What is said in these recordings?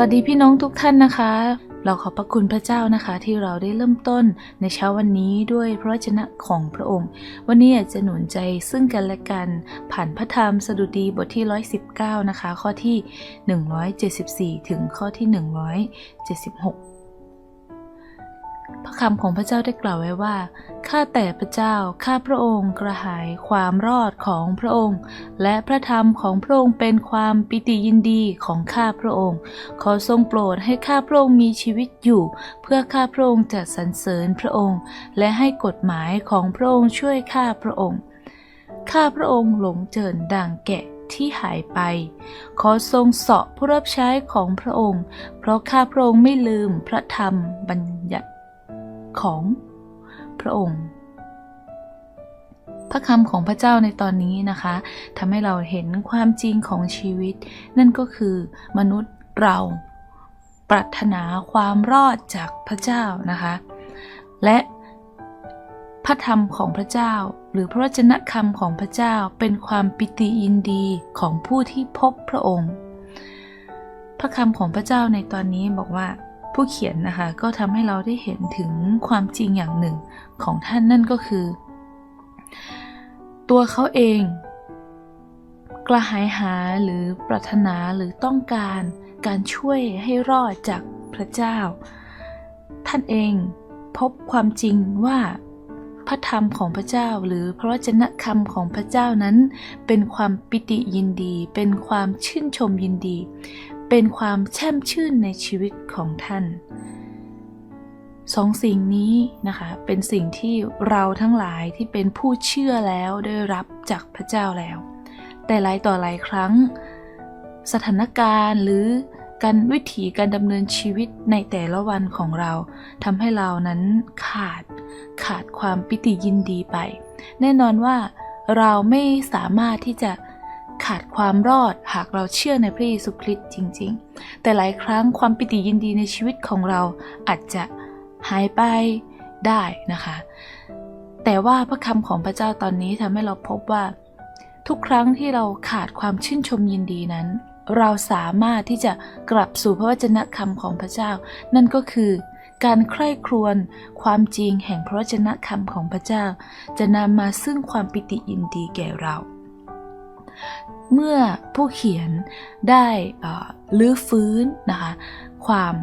สวัสดีพี่น้องทุกท่านนะคะ เราขอบพระคุณพระเจ้านะคะ ที่เราได้เริ่มต้นในเช้าวันนี้ด้วยพระวจนะของพระองค์ วันนี้อยากจะหนุนใจซึ่งกันและกันผ่านพระธรรมสดุดีบทที่ 119 นะคะ ข้อที่ 174 ถึงข้อที่ 176 ระคำของพระเจ้าได้กล่าวไว้ว่า ข้าแต่พระเจ้า ข้าพระองค์กระหายความรอดของพระองค์ และพระธรรมของพระองค์เป็นความปิติยินดีของข้าพระองค์ ขอทรงโปรดให้ข้าพระองค์มีชีวิตอยู่ เพื่อข้าพระองค์จะสรรเสริญพระองค์ และให้กฎหมายของพระองค์ช่วยข้าพระองค์ ข้าพระองค์หลงเจินดังแกะที่หายไป ขอทรงเสาะผู้รับใช้ของพระองค์ เพราะข้าพระองค์ไม่ลืมพระธรรมบัญญัติ ของพระองค์ พระคำของพระเจ้าในตอนนี้นะคะทำให้เราเห็นความจริงของชีวิต นั่นก็คือมนุษย์เราปรารถนาความรอดจากพระเจ้านะคะ และพระธรรมของพระเจ้า หรือพระวจนะคำของพระเจ้าเป็นความปิติยินดีของผู้ที่พบพระองค์ พระคำของพระเจ้าในตอนนี้บอกว่า ผู้เขียนนะคะ ก็ทำให้เราได้เห็นถึงความจริงอย่างหนึ่งของท่านนั่นก็คือ ตัวเขาเอง กระหายหาหรือปรารถนาหรือต้องการการช่วยให้รอดจากพระเจ้า ท่านเองพบความจริงว่าพระธรรมของพระเจ้า หรือพระวจนะคำของพระเจ้านั้น เป็นความปิติยินดี เป็นความชื่นชมยินดี เป็นความแช่มชื่นในชีวิตของท่านสองสิ่งนี้นะคะเป็นสิ่งที่เราทั้งหลายที่เป็นผู้เชื่อแล้วได้รับจากพระเจ้าแล้ว แต่หลายต่อหลายครั้ง สถานการณ์หรือการวิถีการดำเนินชีวิตในแต่ละวันของเราทำให้เรานั้นขาดขาดความปิติยินดีไป แน่นอนว่าเราไม่สามารถที่จะ ขาดความรอดหากเราเชื่อในพระเยซูคริสต์จริง ๆ แต่หลายครั้งความปิติยินดีในชีวิตของเราอาจจะหายไปได้นะคะ แต่ว่าพระคำของพระเจ้าตอนนี้ทำให้เราพบว่า ทุกครั้งที่เราขาดความชื่นชมยินดีนั้น เราสามารถที่จะกลับสู่พระวจนะคำของพระเจ้า นั่นก็คือการใคร่ครวญความจริงแห่งพระวจนะคำของพระเจ้า จะนำมาซึ่งความปิติยินดีแก่เรา เมื่อผู้เขียนได้ลื้อฟื้นนะคะความ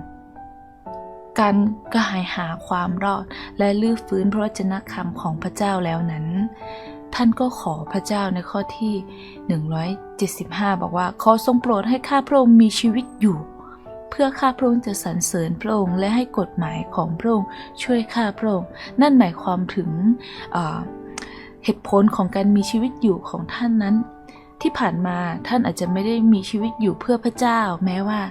การกระหายหาความรอดและลื้อฟื้นพระวจนะคำของพระเจ้าแล้วนั้น ท่านก็ขอพระเจ้าในข้อที่ 175 บอกว่าขอทรงโปรดให้ข้าพระองค์มีชีวิตอยู่ เพื่อข้าพระองค์จะสรรเสริญพระองค์และให้กฎหมายของพระองค์ช่วยข้าพระองค์นั่นหมายความถึงเหตุผลของการมีชีวิตอยู่ของท่านนั้น ที่ผ่านมาท่านอาจจะไม่ได้มีชีวิตอยู่เพื่อพระเจ้า แม้ว่า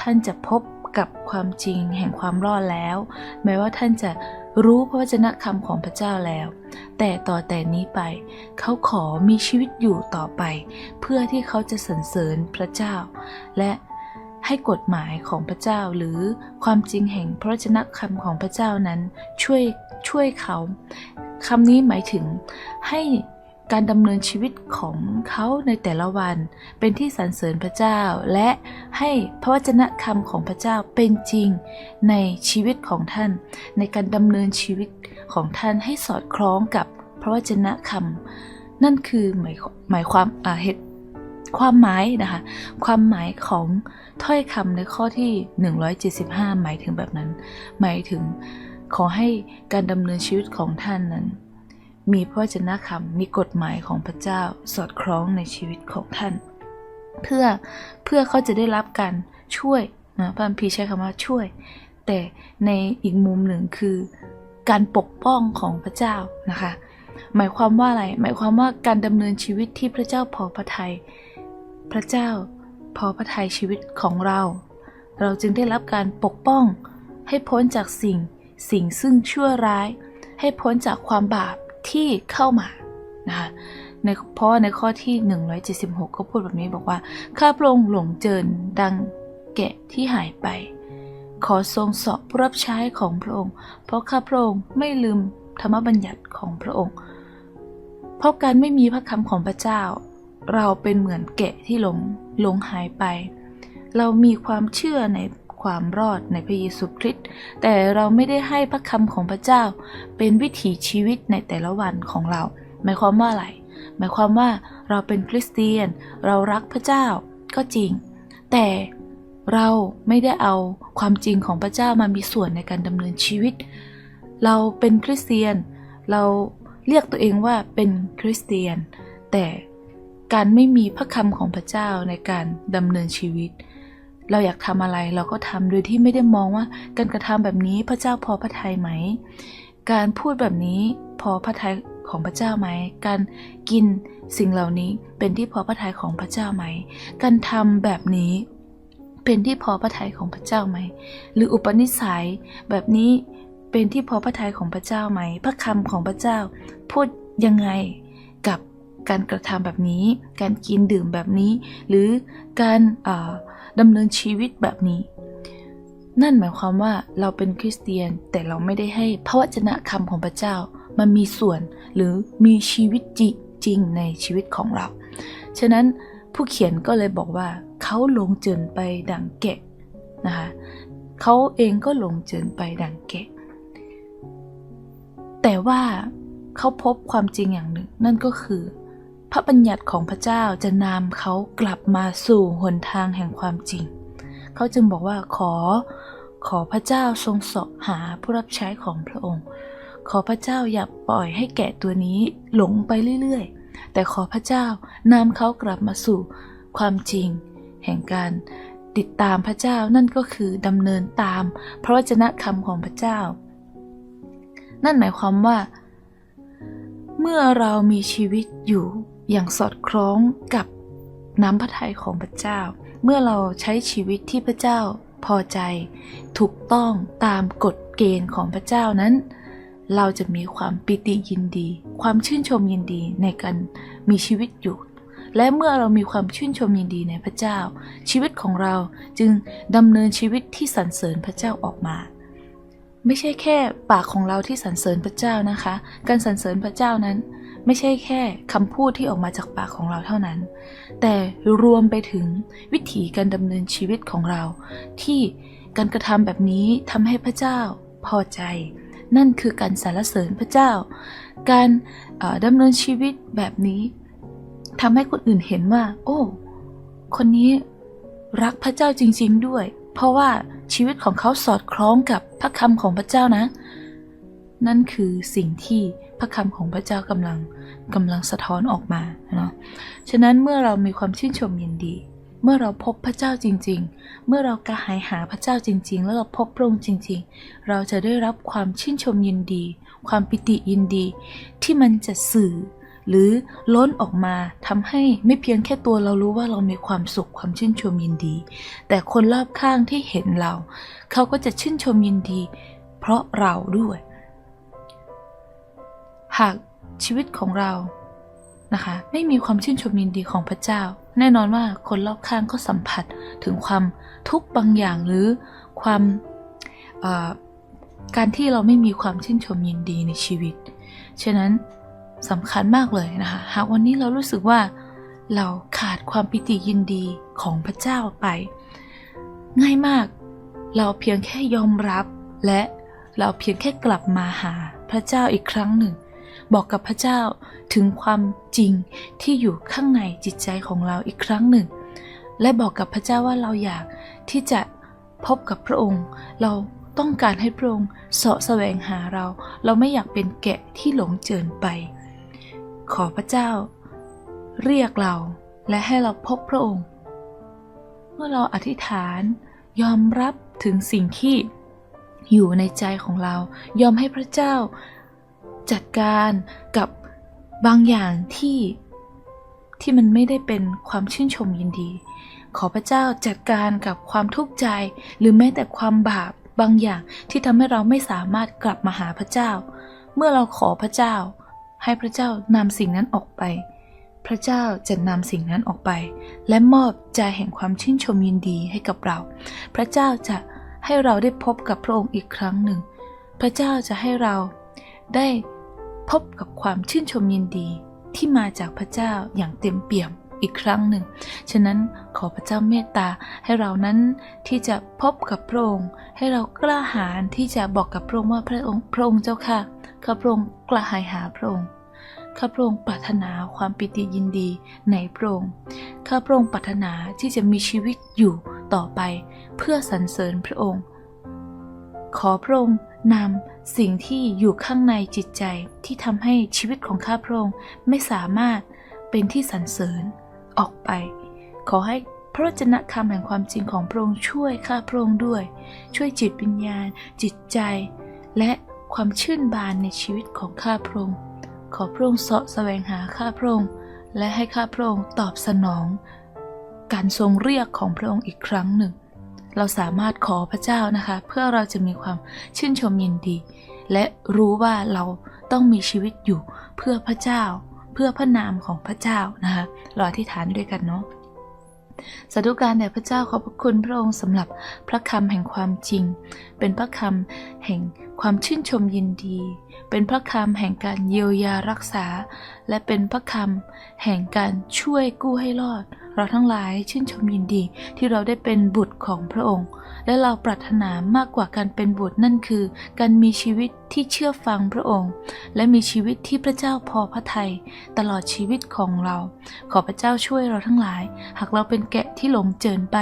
ท่านจะพบกับความจริงแห่งความรอดแล้ว แม้ว่าท่านจะรู้พระวจนะคำของพระเจ้าแล้ว แต่ต่อแต่นี้ไป เขาขอมีชีวิตอยู่ต่อไป เพื่อที่เขาจะสรรเสริญพระเจ้า และให้กฎหมายของพระเจ้าหรือความจริงแห่งพระวจนะคำของพระเจ้านั้นช่วยช่วยเขาคำนี้หมายถึงให้ การดำเนินชีวิตของเขาในแต่ละวันเป็นที่สรรเสริญพระเจ้า และให้พระวจนะคำของพระเจ้าเป็นจริงในชีวิตของท่าน ในการดำเนินชีวิตของท่านให้สอดคล้องกับพระวจนะคำนั่นคือหมายหมายความเหตุความหมายนะคะ ความหมายของถ้อยคำในข้อที่ 175 หมายถึงแบบนั้น หมายถึงขอให้การดำเนินชีวิตของท่านนั้น มีพระวจนะคำมีกฎหมายของพระเจ้าสอดคล้องในชีวิตของท่าน เพื่อเพื่อเขาจะได้รับการช่วยนะพระพีใช้คำว่าช่วย แต่ในอีกมุมหนึ่งคือการปกป้องของพระเจ้านะคะ หมายความว่าอะไร หมายความว่าการดำเนินชีวิตที่พระเจ้าพอพระทยัยพระเจ้าพอพระทัยชีวิตของเรา เราจึงได้รับการปกป้อง ให้พ้นจากสิ่งสิ่งซึ่งชั่วร้าย ให้พ้นจากความบาป ที่เข้ามานะคะในเพราะในข้อที่ 176 ก็พูดแบบนี้บอกว่า ข้าพระองค์หลงเจินดังแกะที่หายไป ขอทรงเสาะผู้รับใช้ของพระองค์ เพราะข้าพระองค์ไม่ลืมธรรมบัญญัติของพระองค์ เพราะการไม่มีพระคำของพระเจ้า เราเป็นเหมือนแกะที่หลงหลงหายไป เรามีความเชื่อใน ความรอดในพระเยซูคริสต์แต่เราไม่ได้ให้พระคำของพระเจ้า เป็นวิถีชีวิตในแต่ละวันของเรา หมายความว่าอะไร หมายความว่าเราเป็นคริสเตียน เรารักพระเจ้าก็จริง แต่เราไม่ได้เอาความจริงของพระเจ้ามามีส่วนในการดำเนินชีวิต เราเป็นคริสเตียน เราเรียกตัวเองว่าเป็นคริสเตียน แต่การไม่มีพระคำของพระเจ้าในการดำเนินชีวิต เราอยากทำอะไรเราก็ทำโดยที่ไม่ได้มองว่าการกระทำแบบนี้พระเจ้าพอพระทัยไหม การพูดแบบนี้พอพระทัยของพระเจ้าไหม การกินสิ่งเหล่านี้เป็นที่พอพระทัยของพระเจ้าไหม การทำแบบนี้เป็นที่พอพระทัยของพระเจ้าไหม หรืออุปนิสัยแบบนี้เป็นที่พอพระทัยของพระเจ้าไหม พระคำของพระเจ้า พูดยังไงกับการกระทำแบบนี้ การกินดื่มแบบนี้ หรือการออ ดำเนินชีวิตแบบนี้ นั่นหมายความว่าเราเป็นคริสเตียนแต่เราไม่ได้ให้พระวจนะคำของพระเจ้ามันมีส่วนหรือมีชีวิตจริงในชีวิตของเรา ฉะนั้นผู้เขียนก็เลยบอกว่าเขาหลงเจินไปดังแกะนะคะเขาเองก็หลงเจินไปดังแกะ แต่ว่าเขาพบความจริงอย่างหนึ่ง นั่นก็คือ ระบัญญัติของพระเจ้าจะนำเขากลับมาสู่หนทางแห่งความจริง เขาจึงบอกว่าขอ ขอพระเจ้าทรงสาะหาผู้รับใช้ของพระองค์ ขอพระเจ้าอย่าปล่อยให้แกะตัวนี้หลงไปเรื่อยๆ แต่ขอพระเจ้านำเขากลับมาสู่ความจริง แห่งการติดตามพระเจ้านั่นก็คือดำเนินตาม พระวจนะคำของพระเจ้า นั่นหมายความว่า เมื่อเรามีชีวิตอยู่ อย่างสอดคล้องกับน้ำพระทัยของพระเจ้า เมื่อเราใช้ชีวิตที่พระเจ้าพอใจ ถูกต้องตามกฎเกณฑ์ของพระเจ้านั้น เราจะมีความปิติยินดี ความชื่นชมยินดีในการมีชีวิตอยู่ และเมื่อเรามีความชื่นชมยินดีในพระเจ้า ชีวิตของเราจึงดำเนินชีวิตที่สรรเสริญพระเจ้าออกมาไม่ใช่แค่ปากของเราที่สรรเสริญพระเจ้านะคะ การสรรเสริญพระเจ้านั้น ไม่ใช่แค่คำพูดที่ออกมาจากปากของเราเท่านั้น แต่รวมไปถึงวิถีการดำเนินชีวิตของเรา ที่การกระทำแบบนี้ทำให้พระเจ้าพอใจ นั่นคือการสรรเสริญพระเจ้า การดำเนินชีวิตแบบนี้ทำให้คนอื่นเห็นว่า โอ้ คนนี้รักพระเจ้าจริง ๆด้วย เพราะว่าชีวิตของเขาสอดคล้องกับพระคำของพระเจ้านะ นั่นคือสิ่งที่พระคำของพระเจ้ากำลังกำลังสะท้อนออกมาเนาะฉะนั้นเมื่อเรามีความชื่นชมยินดี เมื่อเราพบพระเจ้าจริง ๆ เมื่อเรากระหายหาพระเจ้าจริง ๆ แล้วเราพบพระองค์จริง ๆ เราจะได้รับความชื่นชมยินดี ความปิติยินดี ที่มันจะสื่อหรือล้นออกมาทำให้ไม่เพียงแค่ตัวเรารู้ว่าเรามีความสุขความชื่นชมยินดี แต่คนรอบข้างที่เห็นเรา เขาก็จะชื่นชมยินดี เพราะเราด้วย หากชีวิตของเรานะคะ ไม่มีความชื่นชมยินดีของพระเจ้า แน่นอนว่าคนรอบข้างก็สัมผัสถึงความทุกข์บางอย่างหรือความการที่เราไม่มีความชื่นชมยินดีในชีวิต ฉะนั้นสำคัญมากเลยนะคะ หากวันนี้เรารู้สึกว่าเราขาดความปิติยินดีของพระเจ้าไป ง่ายมาก เราเพียงแค่ยอมรับและเราเพียงแค่กลับมาหาพระเจ้าอีกครั้งหนึ่ง บอกกับพระเจ้าถึงความจริงที่อยู่ข้างในจิตใจของเราอีกครั้งหนึ่ง และบอกกับพระเจ้าว่าเราอยากที่จะพบกับพระองค์ เราต้องการให้พระองค์เสาะแสวงหาเรา เราไม่อยากเป็นแกะที่หลงเจินไป ขอพระเจ้า เรียกเราและให้เราพบพระองค์ เมื่อเราอธิษฐานยอมรับถึงสิ่งที่อยู่ในใจของเรา ยอมให้พระเจ้า จัดการกับบางอย่างที่ที่มันไม่ได้เป็นความชื่นชมยินดี ขอพระเจ้าจัดการกับความทุกข์ใจ หรือแม้แต่ความบาปบางอย่างที่ทำให้เราไม่สามารถกลับมาหาพระเจ้า เมื่อเราขอพระเจ้า ให้พระเจ้านำสิ่งนั้นออกไป พระเจ้าจะนำสิ่งนั้นออกไป และมอบใจแห่งความชื่นชมยินดีให้กับเรา พระเจ้าจะให้เราได้พบกับพระองค์อีกครั้งหนึ่ง พระเจ้าจะให้เราได้ พบกับความชื่นชมยินดีที่มาจากพระเจ้าอย่างเต็มเปี่ยมอีกครั้งหนึ่ง ฉะนั้นขอพระเจ้าเมตตาให้เรานั้นที่จะพบกับพระองค์ ให้เรากล้าหาญที่จะบอกกับพระองค์ว่าพระองค์พระองค์เจ้าค่ะข้าพระองค์กระหายหาพระองค์ข้าพระองค์ปรารถนาความปิติยินดีในพระองค์ข้าพระองค์ปรารถนาที่จะมีชีวิตอยู่ต่อไป เพื่อสรรเสริญพระองค์ ขอพระองค์นำ สิ่งที่อยู่ข้างในจิตใจที่ทำให้ชีวิตของข้าพระองค์ไม่สามารถเป็นที่สรรเสริญออกไป ขอให้พระวจนะคำแห่งความจริงของพระองค์ช่วยข้าพระองค์ด้วย ช่วยจิตวิญญาณ จิตใจ และความชื่นบานในชีวิตของข้าพระองค์ขอพระองค์เสาะแสวงหาข้าพระองค์และให้ข้าพระองค์ตอบสนอง การทรงเรียกของพระองค์อีกครั้งหนึ่ง เราสามารถขอพระเจ้านะคะ เพื่อเราจะมีความชื่นชมยินดี และรู้ว่าเราต้องมีชีวิตอยู่เพื่อพระเจ้า เพื่อพระนามของพระเจ้านะคะเราอธิษฐานด้วยกันเนาะสาธุการแด่พระเจ้าขอบพระคุณพระองค์สำหรับพระคำแห่งความจริง เป็นพระคำแห่งความชื่นชมยินดี เป็นพระคำแห่งการเยียวยารักษา และเป็นพระคำแห่งการช่วยกู้ให้รอด เราทั้งหลายชื่นชมยินดีที่เราได้เป็นบุตรของพระองค์ และเราปรารถนามากกว่าการเป็นบุตรนั่นคือ การมีชีวิตที่เชื่อฟังพระองค์ และมีชีวิตที่พระเจ้าพอพระทัยตลอดชีวิตของเรา ขอพระเจ้าช่วยเราทั้งหลาย หากเราเป็นแกะที่หลงเจินไป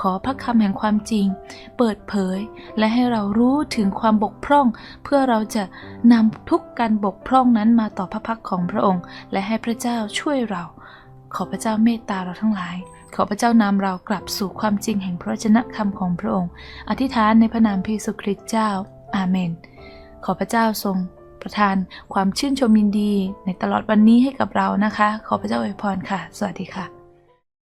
ขอพระคำแห่งความจริง เปิดเผย และให้เรารู้ถึงความบกพร่อง เพื่อเราจะนำทุกการบกพร่องนั้นมาต่อพระพักของพระองค์ และให้พระเจ้าช่วยเรา ขอพระเจ้าเมตตาเราทั้งหลาย ขอพระเจ้านำเรากลับสู่ความจริงแห่งพระชนะคำของพระองค์ อธิษฐานในพระนามพระเยซูคริสต์เจ้า อาเมน ขอพระเจ้าทรงประทานความชื่นชมยินดีในตลอดวันนี้ให้กับเรานะคะ ขอพระเจ้าอวยพรค่ะ สวัสดีค่ะ